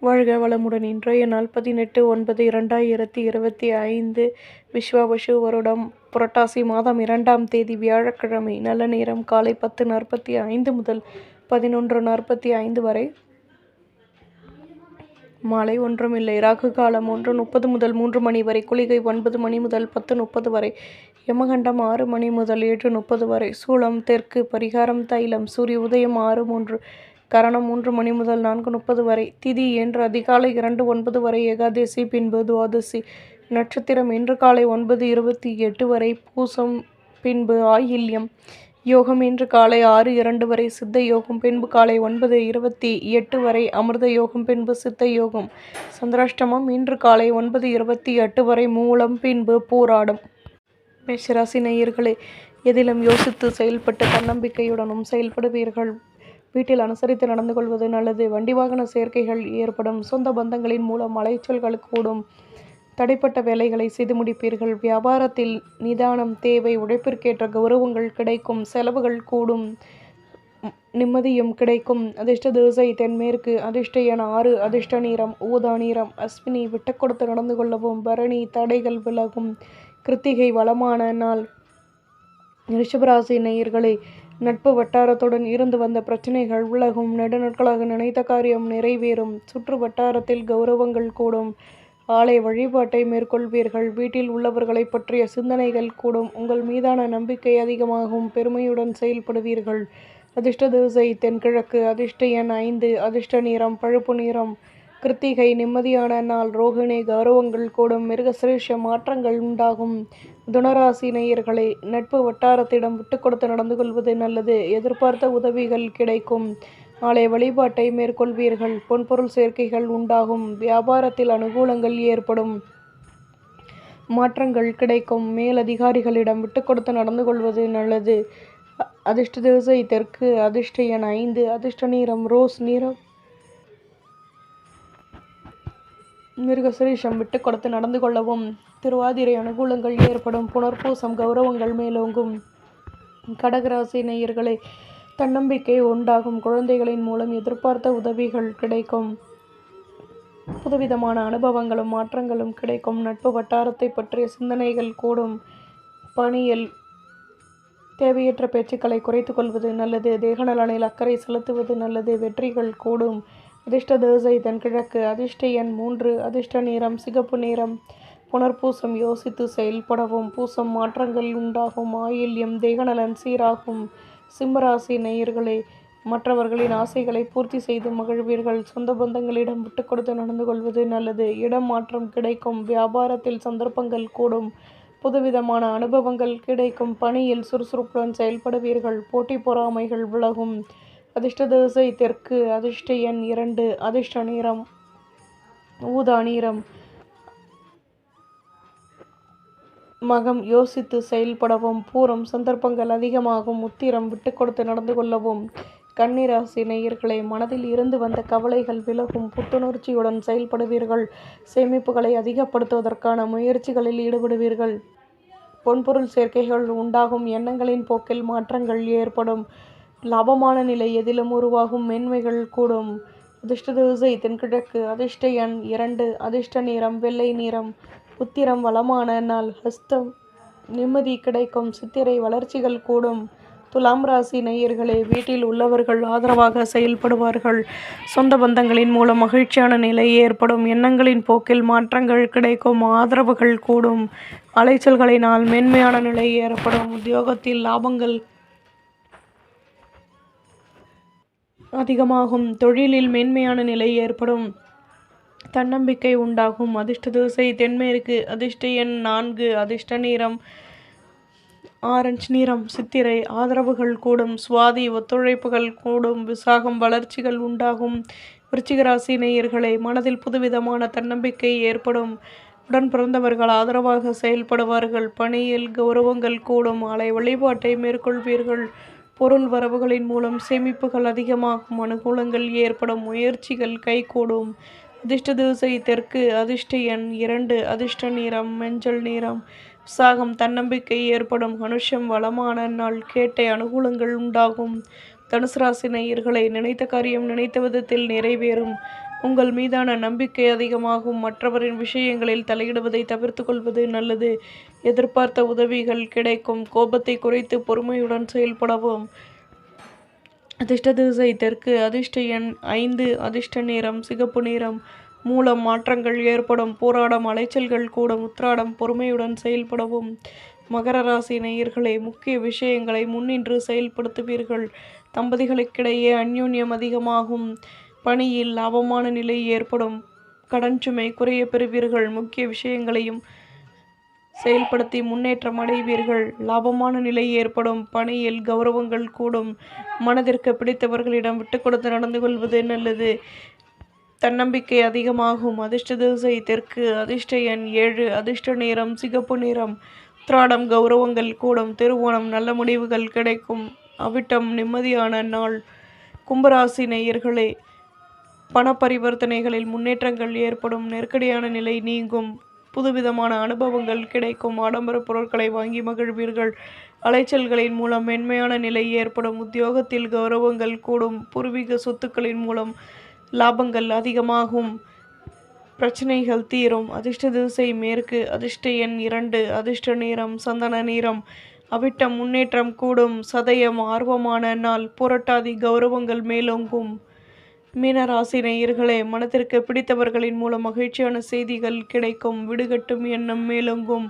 வாழ்க வளமுடன். இன்றைய நாள் பதினெட்டு ஒன்பது இரண்டாயிரத்தி இருபத்தி ஐந்து விஸ்வாவசு வருடம். புரட்டாசி மாதம் இரண்டாம் தேதி வியாழக்கிழமை நல்ல நேரம் காலை பத்து நாற்பத்தி ஐந்து முதல் பதினொன்று நாற்பத்தி ஐந்து வரை. மாலை ஒன்றுமில்லை ராகு காலம் ஒன்று முப்பது முதல் மூன்று மணி வரை. குளிகை ஒன்பது மணி முதல் பத்து முப்பது வரை. யமகண்டம் ஆறு மணி முதல் ஏழு முப்பது வரை. சூளம் தெற்கு பரிகாரம் தைலம். சூரிய உதயம் ஆறு மூன்று கரணம் மூன்று மணி முதல் நான்கு முப்பது வரை திதி என்று அதிகாலை இரண்டு ஒன்பது வரை ஏகாதசி பின்பு துவாதசி நட்சத்திரம் இன்று காலை ஒன்பது இருபத்தி எட்டு வரை பூசம் பின்பு ஆயில்யம் யோகம் இன்று காலை ஆறு இரண்டு வரை சித்த யோகம் பின்பு காலை ஒன்பது இருபத்தி எட்டு வரை அமிர்த யோகம் பின்பு சித்த யோகம் சந்திராஷ்டமம் இன்று காலை ஒன்பது இருபத்தி எட்டு வரை மூலம் பின்பு பூராடம். மேஷராசி நேயர்களே எதிலும் யோசித்து செயல்பட்டு தன்னம்பிக்கையுடனும் செயல்படுவீர்கள். வீட்டில் அனுசரித்து நடந்து கொள்வது நல்லது. வண்டி வாகன சேர்க்கைகள் ஏற்படும். சொந்த பந்தங்களின் மூலம் அலைச்சல்கள் கூடும். தடைப்பட்ட வேலைகளை செய்து முடிப்பீர்கள். வியாபாரத்தில் நிதானம் தேவை உழைப்பிற்கேற்ற கௌரவங்கள் கிடைக்கும். செலவுகள் கூடும். நிம்மதியும் கிடைக்கும். அதிர்ஷ்ட திசை தென்மேற்கு அதிர்ஷ்ட என ஆறு அதிர்ஷ்ட நீரம் ஊதா நீரம் அஸ்வினி விட்டு கொடுத்து நடந்து கொள்ளவும் பரணி தடைகள் விலகும். கிருத்திகை வளமான நாள். ரிஷபராசி நேயர்களே நட்பு வட்டாரத்துடன் இருந்து வந்த பிரச்சனைகள் உலகும் நெடுநாட்களாக நினைத்த காரியம் நிறைவேறும். சுற்று வட்டாரத்தில் கௌரவங்கள் கூடும். ஆலய வழிபாட்டை மேற்கொள்வீர்கள். வீட்டில் உள்ளவர்களை பற்றிய சிந்தனைகள் கூடும். உங்கள் மீதான நம்பிக்கை அதிகமாகும். பெருமையுடன் செயல்படுவீர்கள். அதிர்ஷ்ட திசை தென்கிழக்கு அதிர்ஷ்ட எண் ஐந்து அதிர்ஷ்ட நிறம் பழுப்பு நிறம். கிருத்திகை நிம்மதியான நாள் ரோகிணி கௌரவங்கள் கூடும் மிருகசிரேஷ மாற்றங்கள் உண்டாகும். துணராசி நேயர்களை நட்பு வட்டாரத்திடம் விட்டு கொடுத்து நடந்து கொள்வது நல்லது. எதிர்பார்த்த உதவிகள் கிடைக்கும். நாளை வழிபாட்டை மேற்கொள்வீர்கள். பொன்பொருள் சேர்க்கைகள் உண்டாகும். வியாபாரத்தில் அனுகூலங்கள் ஏற்படும். மாற்றங்கள் கிடைக்கும். மேலதிகாரிகளிடம் விட்டு கொடுத்து நடந்து கொள்வது நல்லது. அதிர்ஷ்ட திசை தெற்கு அதிர்ஷ்ட எண் ஐந்து அதிர்ஷ்ட நீரம் ரோஸ் நீரம் மிருகசுரீஷம் விட்டு கொடுத்து நடந்து கொள்ளவும் திருவாதிரை அனுகூலங்கள் ஏற்படும் புனர்பூசம் கௌரவங்கள் மேலோங்கும். கடகராசி நேயர்களே தன்னம்பிக்கை உண்டாகும். குழந்தைகளின் மூலம் எதிர்பார்த்த உதவிகள் கிடைக்கும். புதுவிதமான அனுபவங்களும் மாற்றங்களும் கிடைக்கும். நட்பு வட்டாரத்தை பற்றிய சிந்தனைகள் கூடும். பணியில் தேவையற்ற பேச்சுக்களை குறைத்து கொள்வது நல்லது. தேகநலனில் அக்கறை செலுத்துவது நல்லது. வெற்றிகள் கூடும். அதிர்ஷ்ட தேசை தென்கிழக்கு அதிர்ஷ்ட எண் மூன்று அதிர்ஷ்ட நிறம் சிகப்பு நிறம். புனர்பூசம் யோசித்து செயல்படவும் பூசம் மாற்றங்கள் உண்டாகும் ஆயில்யம் தேகநலன் சீராகும். சிம்மராசி நேயர்களே மற்றவர்களின் ஆசைகளை பூர்த்தி செய்து மகிழ்வீர்கள். சொந்த பந்தங்களிடம் விட்டு கொடுத்து நடந்து கொள்வது நல்லது. இடம் மாற்றம் கிடைக்கும். வியாபாரத்தில் சந்தர்ப்பங்கள் கூடும். புதுவிதமான அனுபவங்கள் கிடைக்கும். பணியில் சுறுசுறுப்புடன் செயல்படுவீர்கள். போட்டி பொறாமைகள் விலகும். அதிர்ஷ்ட திசை தெற்கு அதிர்ஷ்ட எண் இரண்டு அதிர்ஷ்ட நிறம் ஊதா நிறம். மகம் யோசித்து செயல்படவும் பூரம் சந்தர்ப்பங்கள் அதிகமாகும் உத்திரம் விட்டு கொடுத்து நடந்து கொள்ளவும். கன்னிராசி நேயர்களை மனதில் இருந்து வந்த கவலைகள் விலகும் புத்துணர்ச்சியுடன் செயல்படுவீர்கள். சேமிப்புகளை அதிகப்படுத்துவதற்கான முயற்சிகளில் ஈடுபடுவீர்கள். பொன்பொருள் சேர்க்கைகள் உண்டாகும் எண்ணங்களின் போக்கில் மாற்றங்கள் ஏற்படும். லாபமான நிலை எதிலும் உருவாகும் மேன்மைகள் கூடும். அதிர்ஷ்ட திசை தென்கிழக்கு அதிர்ஷ்ட எண் இரண்டு அதிர்ஷ்ட நிறம் வெள்ளை நிறம் உத்திரம் வளமான நாள் ஹஸ்தம் நிம்மதி கிடைக்கும் சித்திரை வளர்ச்சிகள் கூடும். துலாம் ராசி நேயர்களே வீட்டில் உள்ளவர்கள் ஆதரவாக செயல்படுவார்கள். சொந்த பந்தங்களின் மூலம் மகிழ்ச்சியான நிலை ஏற்படும். எண்ணங்களின் போக்கில் மாற்றங்கள் கிடைக்கும் ஆதரவுகள் கூடும். அலைச்சல்களினால் மேன்மையான நிலை ஏற்படும். உத்தியோகத்தில் லாபங்கள் அதிகமாகும். தொழிலில் மேன்மையான நிலை ஏற்படும். தன்னம்பிக்கை உண்டாகும். அதிர்ஷ்ட தோசை தென்மேற்கு அதிர்ஷ்ட எண் நான்கு அதிர்ஷ்ட நிறம் ஆரஞ்சு நிறம் சித்திரை. ஆதரவுகள் கூடும். சுவாதி ஒத்துழைப்புகள் கூடும். விசாகம் வளர்ச்சிகள் உண்டாகும். விருச்சிகராசி நேயர்களை மனதில் புதுவிதமான தன்னம்பிக்கை ஏற்படும். உடன் பிறந்தவர்கள் ஆதரவாக செயல்படுவார்கள். பணியில் கௌரவங்கள் கூடும். அலை வழிபாட்டை மேற்கொள்வீர்கள். பொருள் வரவுகளின் மூலம் சேமிப்புகள் அதிகமாகும் அனுகூலங்கள் ஏற்படும் முயற்சிகள் கைகூடும். அதிர்ஷ்ட திசை தெற்கு அதிர்ஷ்ட எண் இரண்டு அதிர்ஷ்ட நிறம் மஞ்சள் நிறம். சாகம் தன்னம்பிக்கை ஏற்படும் மனுஷம் வளமான நாள் கேட்டை அனுகூலங்கள் உண்டாகும். தனுசு ராசி நேயர்களை நினைத்த காரியம் நினைத்த விதத்தில் நிறைவேறும். உங்கள் மீதான நம்பிக்கை அதிகமாகும். மற்றவரின் விஷயங்களில் தலையிடுவதை தவிர்த்து கொள்வது நல்லது. எதிர்பார்த்த உதவிகள் கிடைக்கும். கோபத்தை குறைத்து பொறுமையுடன் செயல்படவும். அதிர்ஷ்ட திசை தெற்கு. அதிர்ஷ்ட எண் ஐந்து. அதிர்ஷ்ட நிறம் சிகப்பு நிறம். மூலம் மாற்றங்கள் ஏற்படும். போராடம் அலைச்சல்கள் கூடும். உத்ராடம் பொறுமையுடன் செயல்படவும். மகர ராசி நேயர்களே முக்கிய விஷயங்களை முன்னின்று செயல்படுத்துவீர்கள். தம்பதிகளுக்கிடையே அந்யோன்யம் அதிகமாகும். பணியில் லாபமான நிலை ஏற்படும். கடன் சுமை குறைய பெறுவீர்கள். முக்கிய விஷயங்களையும் செயல்படுத்தி முன்னேற்றம் அடைவீர்கள். லாபமான நிலை ஏற்படும். பணியில் கௌரவங்கள் கூடும். மனதிற்கு பிடித்தவர்களிடம் விட்டு கொடுத்து நடந்து கொள்வது நல்லது. தன்னம்பிக்கை அதிகமாகும். அதிர்ஷ்ட திசை தெற்கு அதிர்ஷ்ட எண் ஏழு அதிர்ஷ்ட நிறம் சிகப்பு நிறம். உத்ராடம் கௌரவங்கள் கூடும். திருவோணம் நல்ல முடிவுகள் கிடைக்கும். அவிட்டம் நிம்மதியான நாள். கும்பராசி நேயர்களே பண பரிவர்த்தனைகளில் முன்னேற்றங்கள் ஏற்படும் நெருக்கடியான நிலை நீங்கும் புதுவிதமான அனுபவங்கள் கிடைக்கும் ஆடம்பர பொருட்களை வாங்கி மகிழ்வீர்கள். அலைச்சல்களின் மூலம் மென்மையான நிலை ஏற்படும் உத்தியோகத்தில் கௌரவங்கள் கூடும் பூர்வீக சொத்துக்களின் மூலம் லாபங்கள் அதிகமாகும் பிரச்சனைகள் தீரும் அதிர்ஷ்ட திசை மேற்கு அதிர்ஷ்ட எண் இரண்டு அதிர்ஷ்ட நேரம் சந்தன நிறம் அவிட்ட முன்னேற்றம் கூடும் சதயம் ஆர்வமான நாள் புரட்டாதி கௌரவங்கள் மேலோங்கும். மீனராசி நேயர்களே மனத்திற்கு பிடித்தவர்களின் மூலம் மகிழ்ச்சியான செய்திகள் கிடைக்கும். விடுகட்டும் எண்ணம் மேலோங்கும்.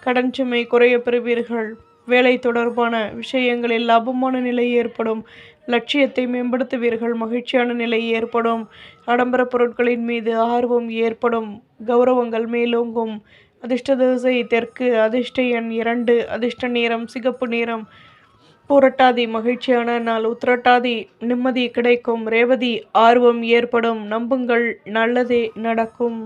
கடன் சுமை குறைய பெறுவீர்கள். வேலை தொடர்பான விஷயங்களில் லாபமான நிலை ஏற்படும். லட்சியத்தை மேம்படுத்துவீர்கள். மகிழ்ச்சியான நிலை ஏற்படும். ஆடம்பர பொருட்களின் மீது ஆர்வம் ஏற்படும். கௌரவங்கள் மேலோங்கும். அதிர்ஷ்ட திசை தெற்கு அதிர்ஷ்ட எண் இரண்டு அதிர்ஷ்ட நேரம் சிகப்பு நேரம் புரட்டாதி மகிழ்ச்சியான நாள் உத்திரட்டாதி நிம்மதி கிடைக்கும் ரேவதி ஆர்வம் ஏற்படும் நம்புங்கள் நல்லதே நடக்கும்.